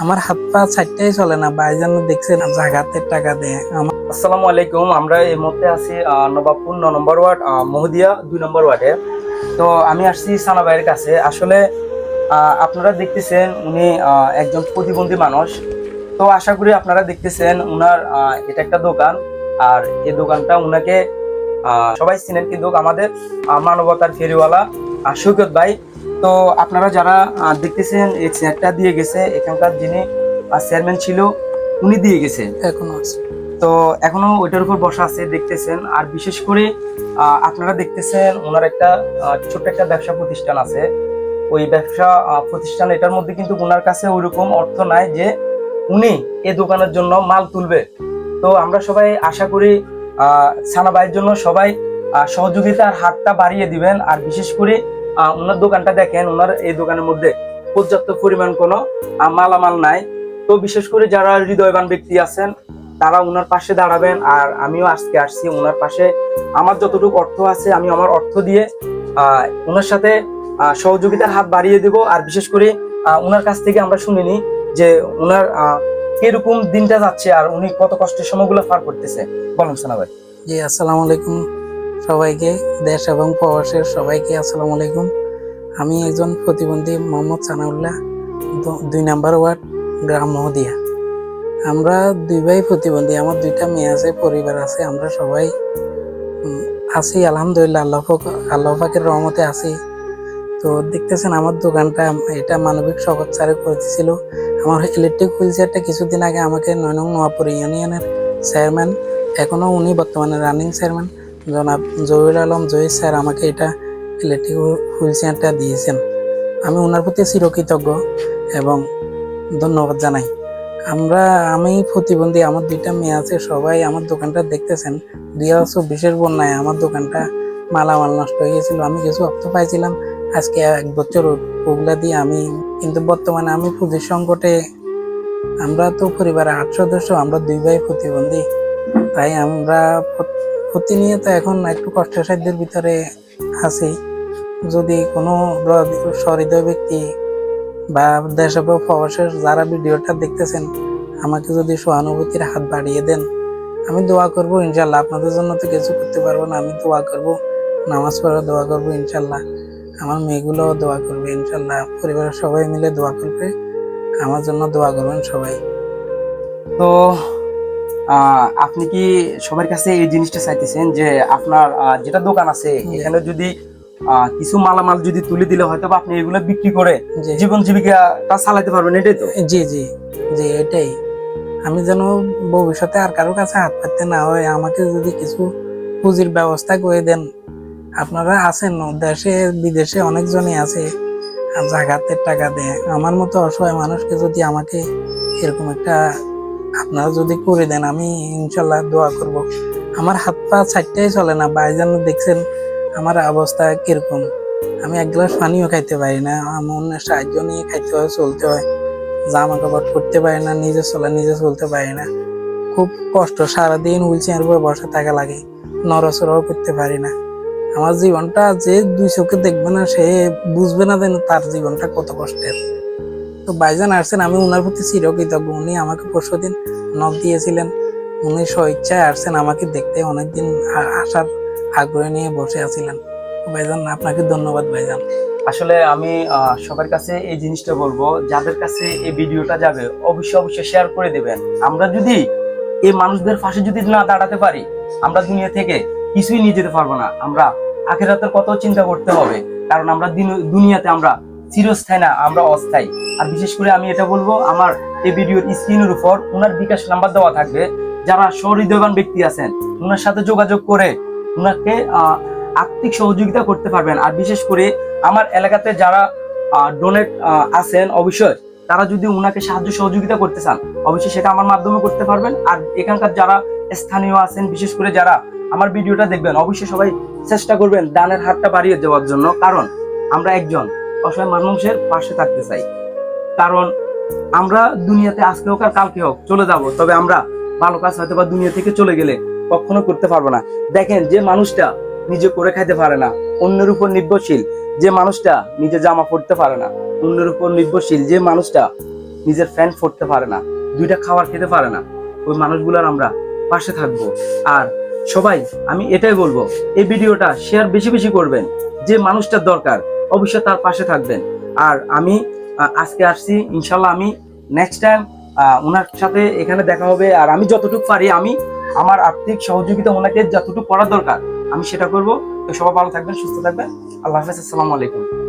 আমার হাত পা চারটাই চলে না, ভাইজান দেখছেন জাগাতের টাকা দেয়। আমার আসসালামু আলাইকুম, আমরা এই মুহূর্তে আছি নবাবপুর ন নম্বর ওয়ার্ড মহদিয়া দুই নম্বর ওয়ার্ডে। তো আমি আসছি সানা ভাইয়ের কাছে। আসলে আপনারা দেখতেছেন উনি একজন প্রতিবন্ধী মানুষ। তো আশা করি আপনারা দেখতেছেন উনার এটা একটা দোকান। আর এই দোকানটা উনাকে সবাই চিনেন, কিন্তু আমাদের মানবতার ফেরিওয়ালা সৈকত ভাই তো আপনারা যারা দেখতেছেন এই চেয়ারটা দিয়ে গেছে এখানকার যিনি চেয়ারম্যান ছিল উনি দিয়ে গেছে। এখনও আছে। তো এখনও ওইটার উপর বসা আছে দেখতেছেন। আর বিশেষ করে আপনারা দেখতেছেন ওনার একটা ছোট্ট একটা ব্যবসা প্রতিষ্ঠান আছে। ওই ব্যবসা প্রতিষ্ঠান এটার মধ্যে কিন্তু ওনার কাছে ওইরকম অর্থ নাই যে উনি এ দোকানের জন্য মাল তুলবে। তো আমরা সবাই আশা করি আহ, সানা ভাইয়ের জন্য সবাই সহযোগিতার হাতটা বাড়িয়ে দিবেন। আর বিশেষ করে ওনার দোকানটা দেখেন ওনার এই দোকানের মধ্যে পর্যাপ্ত পরিমাণ কোনো মালামাল নাই। তো বিশেষ করে যারা হৃদয়বান ব্যক্তি আছেন, তারা ওনার পাশে দাঁড়াবেন। আর আমিও আজকে আসছি ওনার পাশে। আমার যতটুকু অর্থ আছে, আমি আমার অর্থ দিয়ে ওনার সাথে সহযোগিতার হাত বাড়িয়ে দেব। আর বিশেষ করে ওনার কাছ থেকে আমরা শুনিনি যে ওনার কীরকম দিনটা যাচ্ছে আর উনি কত কষ্টের সময়গুলো পার করতেছে। বলুন সোনা ভাই। জি, আসসালামু আলাইকুম। সবাইকে, দেশ এবং প্রবাসের সবাইকে আসসালামু আলাইকুম। আমি একজন প্রতিবন্ধী মোহাম্মদ সানাউল্লাহ দুই নাম্বার ওয়ার্ড, গ্রাম মহদিয়া। আমরা দুই ভাই প্রতিবন্ধী, আমার দুইটা মেয়ে আছে, পরিবার আছে, আমরা সবাই আছি, আলহামদুলিল্লাহ, আল্লাহ আল্লাহ পাকের রহমতে আছি। তো দেখতেছেন, আমার দোকানটা, এটা মানবিক শপথ স্যারে করেছিল। আমার ইলেকট্রিক হুইল চেয়ারটা কিছুদিন আগে আমাকে নয় নং নোয়াপুর ইউনিয়নের চেয়ারম্যান এখনও উনি বর্তমানে রানিং চেয়ারম্যান জনাব জহির আলম, জহির স্যার আমাকে এটা ইলেকট্রিক হুইল চেয়ারটা দিয়েছেন। আমি ওনার প্রতি চিরকৃতজ্ঞ এবং ধন্যবাদ জানাই। আমরা, আমি প্রতিবন্ধী, আমার দুইটা মেয়ে আছে, সবাই আমার দোকানটা দেখতেছেন। দুই চব্বিশের বন্যায় আমার দোকানটা মালামাল নষ্ট হয়ে গেছিল। আমি কিছু অর্থ পাইছিলাম। আজকে এক বছর ওগুলা দিয়ে আমি, কিন্তু বর্তমানে আমি পুঁজির সংকটে, আমরা তো পরিবারের আট সদস্য, আমরা দুই ভাই প্রতিবন্ধী। তাই আমরা প্রতিনিয়ত এখন একটু কষ্টসাধ্যের ভিতরে আছি। যদি কোনো সহৃদয় ব্যক্তি বা দেশ প্রবাসের যারা ভিডিওটা দেখতেছেন, আমাকে যদি সহানুভূতির হাত বাড়িয়ে দেন, আমি দোয়া করব, ইনশাল্লাহ আপনাদের জন্য তো কিছু করতে পারব না, আমি দোয়া করব, নামাজ পড়া দোয়া করব, ইনশাল্লাহ। আমার মেয়েগুলোও দোয়া করবে, ইনশাল্লাহ। পরিবারের সবাই মিলে দোয়া করবে, আমার জন্য দোয়া করবেন সবাই। তো আপনি কি সবার কাছে এই জিনিসটা চাইতেছেন যে আপনার যেটা দোকান আছে এখানে যদি কিছু মালামাল যদি তুলে দিলে হয়তো আপনি এগুলো বিক্রি করে জীবন জীবিকাটা চালাতে পারবেন এটাই তো? জি জি জি এটাই। আমি যেন ভবিষ্যতে আর কারও কাছে হাত পাততে না হয় আমাকে যদি কিছু পুঁজির ব্যবস্থা করে দেন। আপনারা আছেন দেশে বিদেশে অনেকজনই আছে জাগাতের টাকা দেয়। আমার মতো অসহায় মানুষকে যদি আমাকে এরকম একটা আপনারা যদি করে দেন, আমি ইনশাল্লাহ দোয়া করব। আমার হাত পা চারটাই চলে না, ভাইজান দেখছেন আমার অবস্থা কীরকম। আমি এক গ্লাস পানিও খাইতে পারি না আমার অন্যের সাহায্য নিয়ে খাইতে হয়, চলতে হয়। জামা কাপড় করতে পারি না, নিজে চলে, নিজে চলতে পারি না। খুব কষ্ট, সারাদিন হুইল চেয়ার উপরে বসে থাকা লাগে, নড়াচড়াও করতে পারি না। আমার জীবনটা যে দুই চোখে দেখবে না, সে বুঝবে না যেন তার জীবনটা কত কষ্টের। তো বাইজান আসছেন, আমি ওনার প্রতি চিরকৃতজ্ঞ, উনি আমাকে পরশু দিন নখ দিয়েছিলেন। উনি স্বইচ্ছায় আসছেন আমাকে দেখতে। অনেকদিন আসার আগ্রহ নিয়ে বসে আছিলেন। ভাইজান, আপনাকে ধন্যবাদ ভাইজান। আসলে আমি সবার কাছে এই জিনিসটা বলব, যাদের কাছে এই ভিডিওটা যাবে, অবশ্যই অবশ্যই শেয়ার করে দেবেন। আমরা যদি এই মানুষদের পাশে যদি না দাঁড়াতে পারি, আমরা দুনিয়া থেকে কিছুই নিয়ে যেতে পারব না। আমরা আখেরাতের কত চিন্তা করতে হবে, কারণ আমরা দিন- দুনিয়াতে আমরা চিরস্থায়ী না, আমরা অস্থায়ী। আর বিশেষ করে আমি এটা বলব, আমার এই ভিডিওর স্ক্রিনের উপর ওনার বিকাশ নাম্বার দেওয়া থাকবে। যারা সহৃদয়বান ব্যক্তি আছেন ওনার সাথে যোগাযোগ করে ওনাকে আর্থিক সহযোগিতা করতে পারবেন। আর বিশেষ করে আমার এলাকাতে যারা ডোনেট আছেন, অবশ্যই তারা যদি ওনাকে সাহায্য সহযোগিতা করতে চান, অবশ্যই সেটা আমার মাধ্যমে করতে পারবেন। আর এখানকার যারা স্থানীয় আছেন, বিশেষ করে যারা আমার ভিডিওটা দেখবেন, অবশ্যই সবাই চেষ্টা করবেন দানের হাতটা বাড়িয়ে দেওয়ার জন্য। কারণ আমরা একজন অসহায় মানুষের পাশে থাকতে চাই। কারণ আমরা দুনিয়াতে আজকে হোক আর কালকে হোক চলে যাব, তবে আমরা ভালো কাজ হয়তো বা দুনিয়া থেকে চলে গেলে কখনো করতে পারব না। দেখেন, যে মানুষটা নিজে করে খাইতে পারে না, অন্যের উপর নির্ভরশীল। যে মানুষটা নিজে জামা পরতে পারে না, অন্যের উপর নির্ভরশীল। যে মানুষটা নিজের ফ্যান পড়তে পারে না, দুইটা খাবার খেতে পারে না, ওই মানুষগুলোর আমরা পাশে থাকব। আর সবাই, আমি এটাই বলব, এই ভিডিওটা শেয়ার বেশি বেশি করবেন। যে মানুষটার দরকার, অবশ্যই তার পাশে থাকবেন। আর আমি আজকে আসছি। ইনশাল্লাহ আমি নেক্সট টাইম ওনার সাথে এখানে দেখা হবে। আর আমি যতটুকু পারি, আমি আমার আর্থিক সহযোগিতা ওনাকে যতটুকু করার দরকার, আমি সেটা করব। সবাই ভালো থাকবেন, সুস্থ থাকবেন। আল্লাহ হাফেজ, আসসালামু আলাইকুম।